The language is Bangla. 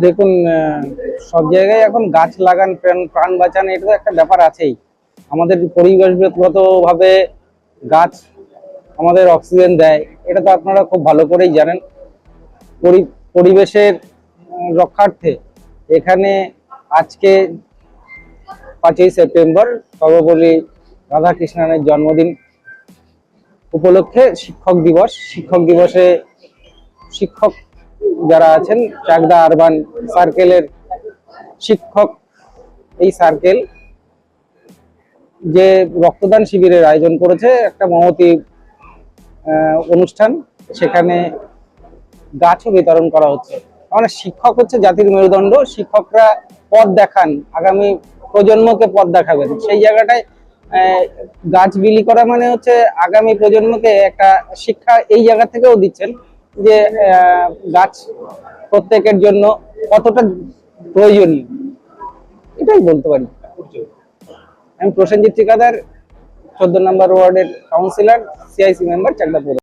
দেখুন সব জায়গায় এখন গাছ লাগান, প্রাণ প্রাণ বাঁচান, এটা তো একটা ব্যাপার আছেই। আমাদের পরিবেশগত ভাবে গাছ আমাদের অক্সিজেন দেয়, এটা তো আপনারা খুব ভালো করেই জানেন। পরি- পরিবেশের রক্ষার্থে এখানে আজকে পাঁচই সেপ্টেম্বর, সর্বোপরি রাধাকৃষ্ণনের জন্মদিন উপলক্ষে শিক্ষক দিবস। শিক্ষক দিবসে শিক্ষক যারা আছেন, চাকদা আরবান সার্কেলের শিক্ষক। এই সার্কেল যে রক্তদান শিবিরের আয়োজন করেছে, একটা মহতি অনুষ্ঠান। সেখানে গাছও বিতরণ করা হচ্ছে। মানে শিক্ষক হচ্ছে জাতির মেরুদণ্ড। শিক্ষকরা পথ দেখান। আগামী প্রজন্মকে পথ দেখাবেন। সেই জায়গাটায় গাছ বিলি করা মানে হচ্ছে আগামী প্রজন্মকে একটা শিক্ষা এই জায়গা থেকেও দিচ্ছেন। যে গাছ প্রত্যেকের জন্য কতটা প্রয়োজনীয়? এটাই বলতে পারি। আমি প্রসেনজিৎ ঠিকাদার, চোদ্দ নম্বর ওয়ার্ডের কাউন্সিলর সিআইসি মেম্বার চাকদা